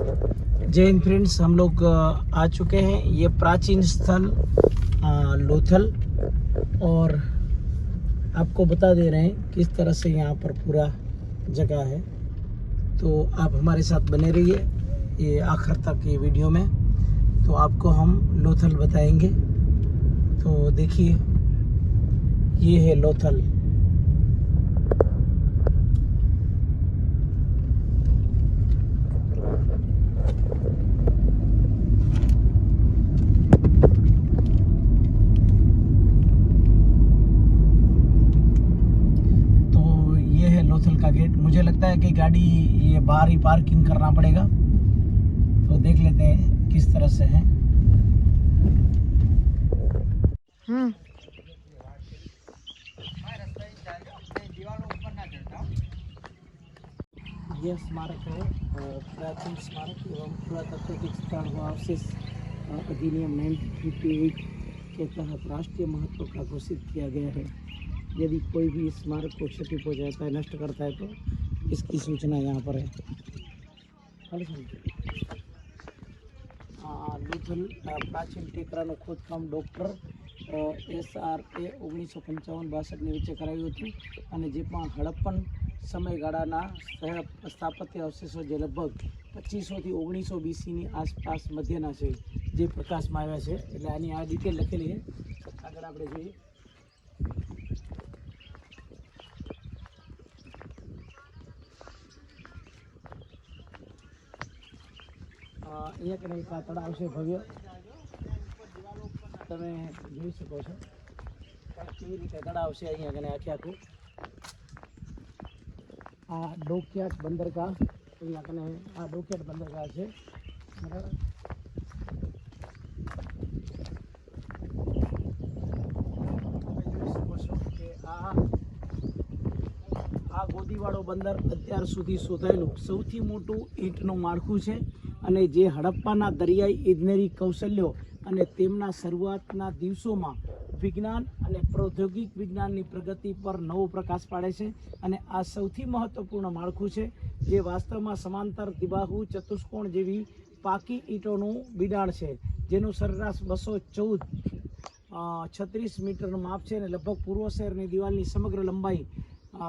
जय हिंद फ्रेंड्स, हम लोग आ चुके हैं। ये प्राचीन स्थल लोथल। और आपको बता दे रहे हैं किस तरह से यहाँ पर पूरा जगह है। तो आप हमारे साथ बने रहिए ये आखिर तक ये वीडियो में। तो आपको हम लोथल बताएँगे। तो देखिए, ये है लोथल तो ये है लोथल का गेट मुझे लगता है कि गाड़ी ये बाहर ही पार्किंग करना पड़ेगा। तो देख लेते हैं किस तरह से है। हम्म। यह स्मारक है प्राचीन स्मारक एवं पुरातात्विक स्थल व अवशेष अ, अधिनियम 1958 के तहत राष्ट्रीय महत्व का घोषित किया गया है। यदि कोई भी स्मारक को क्षति पहुंचाता है नष्ट करता है तो इसकी सूचना यहाँ पर है हेलो सर। આ લોથલ અ, પ્રાચીન ટેકરાનું ખોદકામ ડૉક્ટર એસ આર એ ઓગણીસો પંચાવન બાસઠની વચ્ચે કરાયું હતું અને જે પણ હડપ્પન સમયગાળાના સ્થળ- સ્થાપત્ય અવશેષો જે લગભગ પચીસોથી ઓગણીસો બીસીની આસપાસ મધ્યના છે જે પ્રકાશમાં આવ્યા છે એટલે આની આ ડિટેલ લખેલી છે આગળ આપણે જોઈએ અહીંયા કને એક આ તળાવ છે ભવ્ય. તમે જોઈ શકો છો. કેવી રીતે તળાવ છે અહીંયા કને આખે આખું. આ ડોકિયાટ બંદરગાહ. અહીંયા કને આ ડોકિયાટ બંદરગાહ છે. બરાબર. આ ગોદીવાળો બંદર અત્યાર સુધી શોધાયેલું. સૌથી મોટું ઈંટનું માળખું છે. અને જે હડપ્પાના દરિયાઈ ઇજનેરી કૌશલ્યો અને તેમના શરૂઆતના દિવસોમાં વિજ્ઞાન અને પ્રૌદ્યોગિક વિજ્ઞાનની પ્રગતિ પર નવો પ્રકાશ પાડે છે અને આ સૌથી મહત્વપૂર્ણ માળખું છે, જે વાસ્તવમાં સમાંતર દિબાહુ, ચતુષ્કોણ જેવી પાકી ઈંટોનું બિડાણ છે, જેનું સરેરાશ બસો ચૌદ છત્રીસ મીટરનું માપ છે અને લગભગ પૂર્વ શહેરની દિવાલની સમગ્ર લંબાઈ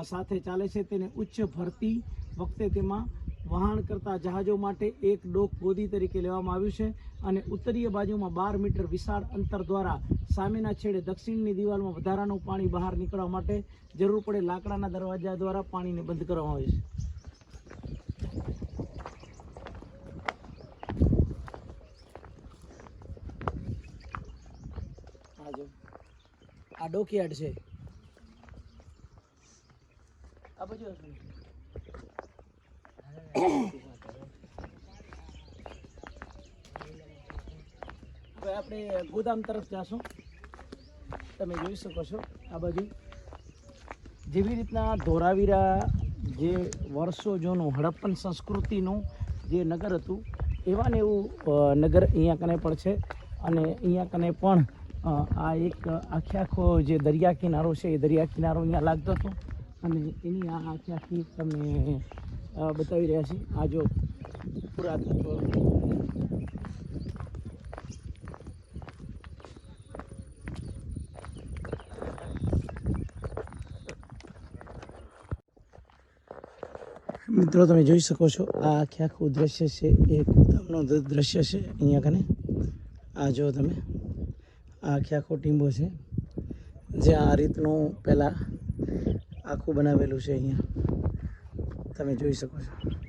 સાથે ચાલે છે. તેને ઉચ્ચ ભરતી વખતે તેમાં વહાણ કરતા જહાજો માટે એક ડોક ગોદી તરીકે લેવામાં આવ્યું છે અને ઉત્તરીય બાજુમાં બાર મીટર વિશાળ અંતર દ્વારા સામેના છેડે દક્ષિણની દિવાલમાં વધારાનું પાણી બહાર નીકળવા માટે જરૂર પડે લાકડાના દરવાજા દ્વારા પાણીને બંધ કરવામાં આવે છે આ ડોકયાર્ડ છે આ બાજુ. હવે આપણે ગોદામ તરફ જાશું. તમે જોઈ શકો છો આ બાજુ. જેવી રીતના ધોરાવીરા જે વર્ષો જૂનું હડપ્પન સંસ્કૃતિનું જે નગર હતું એવા ને એવું નગર અહીંયા કને પણ છે. અને અહીંયા કને પણ આ એક આખે આખો જે દરિયા કિનારો છે એ દરિયા કિનારો અહીંયા લાગતો હતો. અને એની આ આખી આખી તમને અ, બતાવી રહ્યા છીએ. આ જો પુરાતત્વ. મિત્રો, તમે જોઈ શકો છો, આ આખે આખું દ્રશ્ય છે. એ ગોદામનું દ્રશ્ય છે અહીંયા કને. આ જો તમે, આ આખે આખો ટીંબો છે. જે આ રીતનું પહેલાં આખું બનાવેલું છે અહીંયા. તમે જોઈ શકો છો.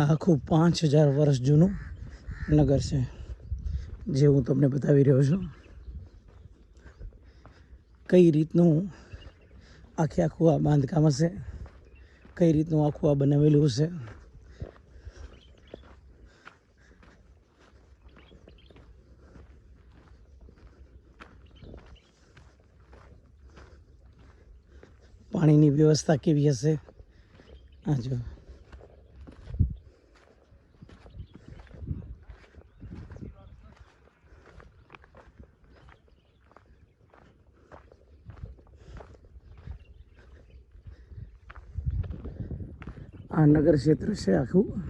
આ આખું પાંચ હજાર વર્ષ જૂનું નગર છે, જે હું તમને બતાવી રહ્યો છું. કઈ રીતનું આખે આખું આ બાંધકામ હશે? કઈ રીતનું આખું આ બનાવેલું હશે? પાણીની વ્યવસ્થા કેવી હશે? આ જો. આ નગર ક્ષેત્ર છે આખું.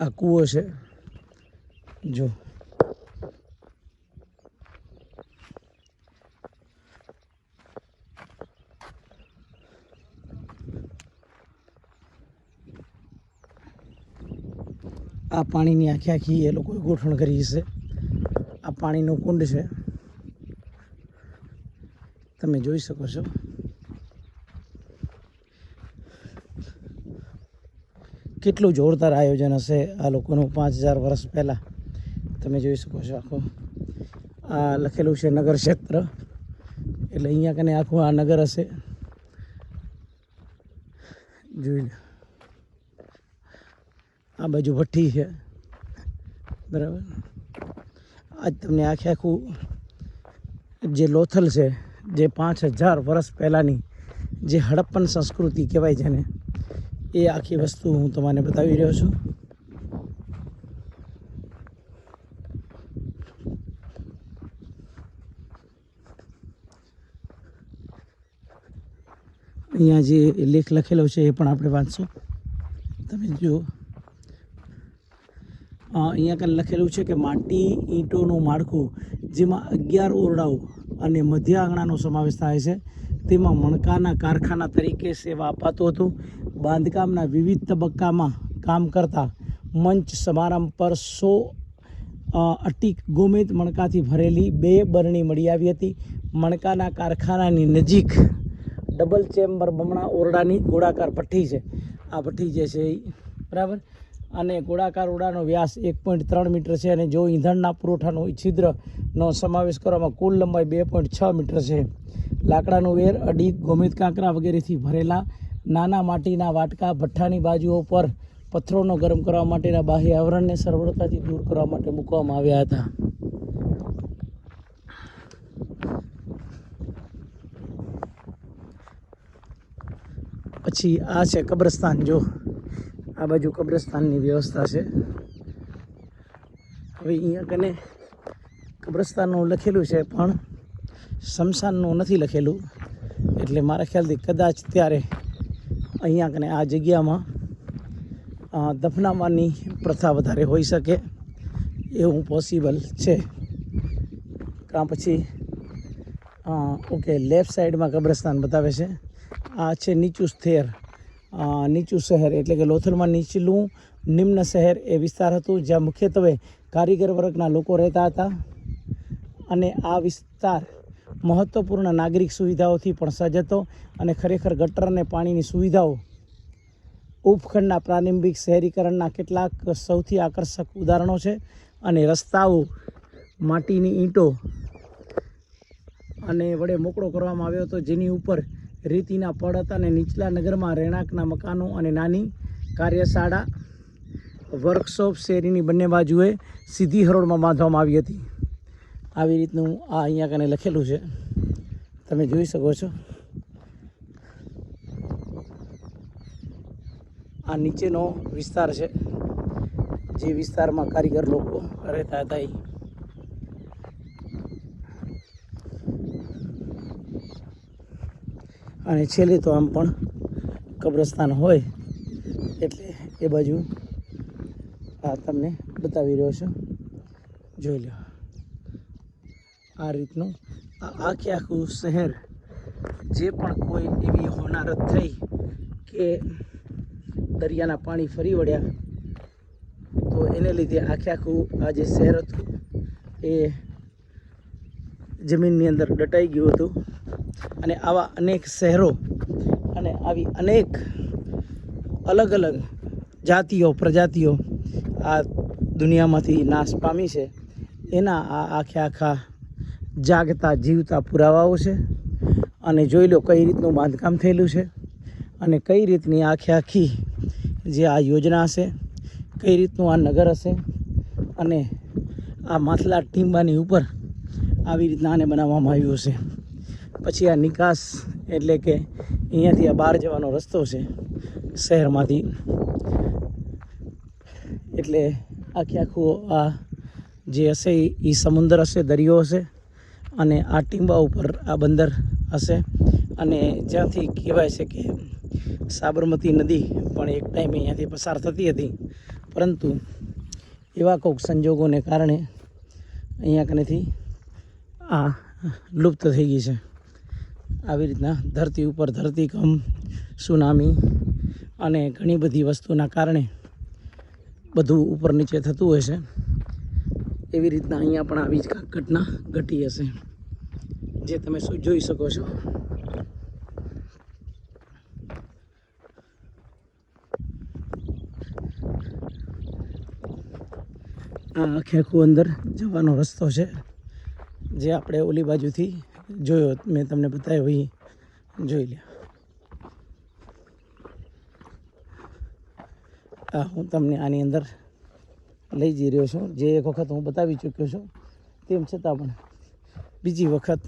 આ કૂવો છે. જો. આ પાણીની આખી આખી એ લોકોએ ગોઠવણ કરી છે. આ પાણીનું કુંડ છે. તમે જોઈ શકો છો. કેટલું જોરદાર આયોજન હશે આ લોકોનું પાંચ હજાર વર્ષ પહેલાં? તમે જોઈ શકો છો આખું. આ લખેલું છે નગર ક્ષેત્ર. એટલે અહીંયા કને આખું આ નગર હશે. જોઈ આ બાજુ ભઠ્ઠી છે. બરાબર. આજ તમને આખે આખું જે લોથલ છે, જે પાંચ હજાર વર્ષ પહેલાંની જે હડપ્પન સંસ્કૃતિ કહેવાય છે ને એ આખી વસ્તુ હું તમને બતાવી રહ્યો છું. અહીંયા જે લેખ લખેલો છે એ પણ આપણે વાંચશું. તમે જુઓ. અહીંયા કાંઈ લખેલું છે કે માટી ઈંટોનું માળખું, જેમાં અગિયાર ઓરડાઓ અને મધ્ય આંગણાનો સમાવેશ થાય છે. તેમાં મણકાના કારખાના તરીકે સેવા અપાતું હતું. બાંધકામના વિવિધ તબક્કામાં કામ કરતા મંચ સમારંભ પર સો અટીક ગોમેદ મણકાથી ભરેલી બે બરણી મળી આવી હતી. મણકાના કારખાનાની નજીક ડબલ ચેમ્બર બમણા ઓરડાની ગોળાકાર ભઠ્ઠી છે. આ ભઠ્ઠી જે છે એ બરાબર? અને ગોળાકાર ઓરડાનો વ્યાસ એક પોઈન્ટ ત્રણ મીટર છે અને જો ઈંધણના પુરવઠાનો છિદ્રનો સમાવેશ કરવામાં કુલ લંબાઈ બે પોઈન્ટ છ મીટર છે. લાકડાનું વેર, અડી, ગોમિત કાંકરા વગેરેથી ભરેલા, નાના માટીના વાટકા, ભઠ્ઠાની બાજુઓ પર પથ્થરોનો ગરમ કરવા માટેના બાહ્ય આવરણને સરળતાથી દૂર કરવા માટે મૂકવામાં આવ્યા હતા. પછી આ છે કબ્રસ્તાન, જો. આ બાજુ કબ્રસ્તાનની વ્યવસ્થા છે. હવે અહીંયા કને કબ્રસ્તાનનું લખેલું છે, પણ શમશાનનું નથી લખેલું. એટલે મારા ખ્યાલથી કદાચ ત્યારે અહીંયા કને આ જગ્યામાં અ, દફનાવવાની પ્રથા વધારે હોઈ શકે એવું પોસિબલ છે. કાં પછી ઓકે લેફ્ટ સાઈડમાં કબ્રસ્તાન બતાવે છે. આ છે નીચું સ્થેર નીચું શહેર એટલે કે લોથલમાં નીચલું નિમ્ન શહેર એ વિસ્તાર હતું જ્યાં મુખ્યત્વે કારીગર વર્ગના લોકો રહેતા હતા. અને આ વિસ્તાર મહત્ત્વપૂર્ણ નાગરિક સુવિધાઓથી પણ સજ્જ હતો અને ખરેખર ગટર અને પાણીની સુવિધાઓ ઉપખંડના પ્રારંભિક શહેરીકરણના કેટલાક સૌથી આકર્ષક ઉદાહરણો છે અને રસ્તાઓ માટીની ઈંટો અને વડે મોકળો કરવામાં આવ્યો હતો. જેની ઉપર રીતિના પડ હતા અને નીચલા નગરમાં રહેણાંકના મકાનો અને નાની કાર્યશાળા, વર્કશોપ શેરીની બંને બાજુએ સીધી હરોળમાં બાંધવામાં આવી હતી. આવી રીતનું આ અહીંયા કને લખેલું છે. તમે જોઈ શકો છો. આ નીચેનો વિસ્તાર છે. જે વિસ્તારમાં કારીગર લોકો રહેતા હતા એ. અને છેલ્લે તો આમ પણ કબ્રસ્તાન હોય એટલે એ બાજુ આ તમને બતાવી રહ્યો છું. જોઈ લો. આ રીતનું. આ આખે આખું શહેર જે પણ કોઈ એવી હોનારત થઈ કે દરિયાના પાણી ફરી વળ્યા, તો એને લીધે આખે આખું આ જે શહેર હતું એ જમીનની અંદર દટાઈ ગયું હતું. અને આવા અનેક શહેરો અને આવી અનેક અલગ અલગ જાતિઓ, પ્રજાતિઓ આ દુનિયામાંથી નાશ પામી છે. એના આ આખે આખા જાગતા, જીવતા પુરાવાઓ છે અને જોઈ લો કઈ રીતનું બાંધકામ થયેલું છે અને કઈ રીતની આખે આખી જે આ યોજના હશે, કઈ રીતનું આ નગર હશે અને આ માથલા ટીંબાની ઉપર આવી રીતના આને બનાવવામાં આવ્યું હશે. પછી આ નિકાસ એટલે કે અહીંયાથી આ બહાર જવાનો રસ્તો છે શહેરમાંથી. એટલે આખે આખું આ જે હશે એ સમુદ્ર હશે, દરિયો હશે અને આ ટીંબા ઉપર આ બંદર હશે. અને જ્યાંથી કહેવાય છે કે સાબરમતી નદી પણ એક ટાઈમે અહીંયાથી પસાર થતી હતી. પરંતુ એવા કોઈક સંજોગોને કારણે અહીંયા કનેથી આ લુપ્ત થઈ ગઈ છે. આવી રીતના ધરતી ઉપર ધરતીકંપ સુનામી અને ઘણી બધી વસ્તુના કારણે બધું ઉપર નીચે થતું હોય છે. એવી રીતના અહીંયા પણ આવી જ ઘટના ઘટી હશે. જે તમે શું જોઈ શકો છો. આ આખે આખું અંદર જવાનો રસ્તો છે. જે આપણે ઓલી બાજુથી જોયો, મેં તમને બતાવ્યો એ જોઈ લે આ હું તમને આની અંદર લઈ જઈ રહ્યો છું. જે એક વખત હું બતાવી ચૂક્યો છું, તેમ છતાં પણ બીજી વખત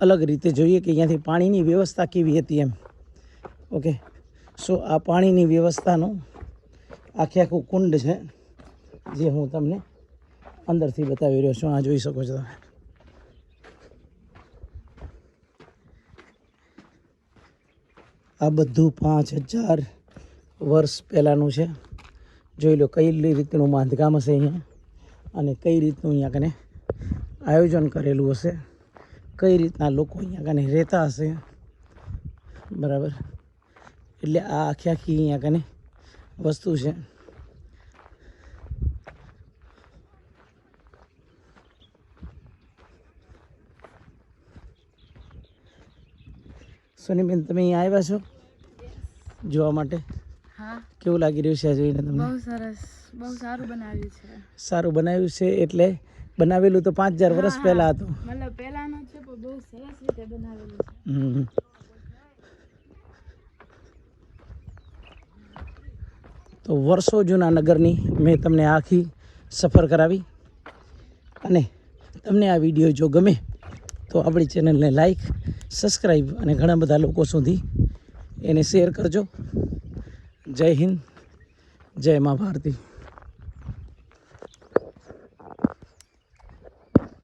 અલગ રીતે જોઈએ કે અહીંયાથી પાણીની વ્યવસ્થા કેવી હતી એમ. ઓકે. સો આ પાણીની વ્યવસ્થાનું આખે આખું કુંડ છે, જે હું તમને અંદરથી બતાવી રહ્યો છું. આ જોઈ શકો છો તમે. આ બધું પાંચ હજાર વર્ષ પહેલાંનું છે. જોઈ લો કઈ રીતનું બાંધકામ હશે અહીંયા અને કઈ રીતનું અહીંયા કને આયોજન કરેલું હશે. કઈ રીતના લોકો અહીંયા કને રહેતા હશે. બરાબર? એટલે આ આખી આખી અહીંયા કને વસ્તુ છે. સોનીબેન, તમે અહીંયા આવ્યા છો? જોવા માટે? કેવું લાગી રહ્યું છે જોઈને તમને? બહુ સરસ. બહુ સારું બનાવ્યું છે. સારું બનાવ્યું છે એટલે બનાવેલું તો પાંચ હજાર વર્ષ પહેલાં હતું. મતલબ પહેલાનો છે પણ બહુ સરસ રીતે બનાવેલું છે. તો વર્ષો જૂના નગરની મેં તમને આખી સફર કરાવી. અને તમને આ વીડિયો જો ગમે તો આપણી ચેનલને લાઈક સબસ્ક્રાઈબ અને ઘણા બધા લોકો સુધી એને શેર કરજો. જય હિન્દ જય મા ભારતી.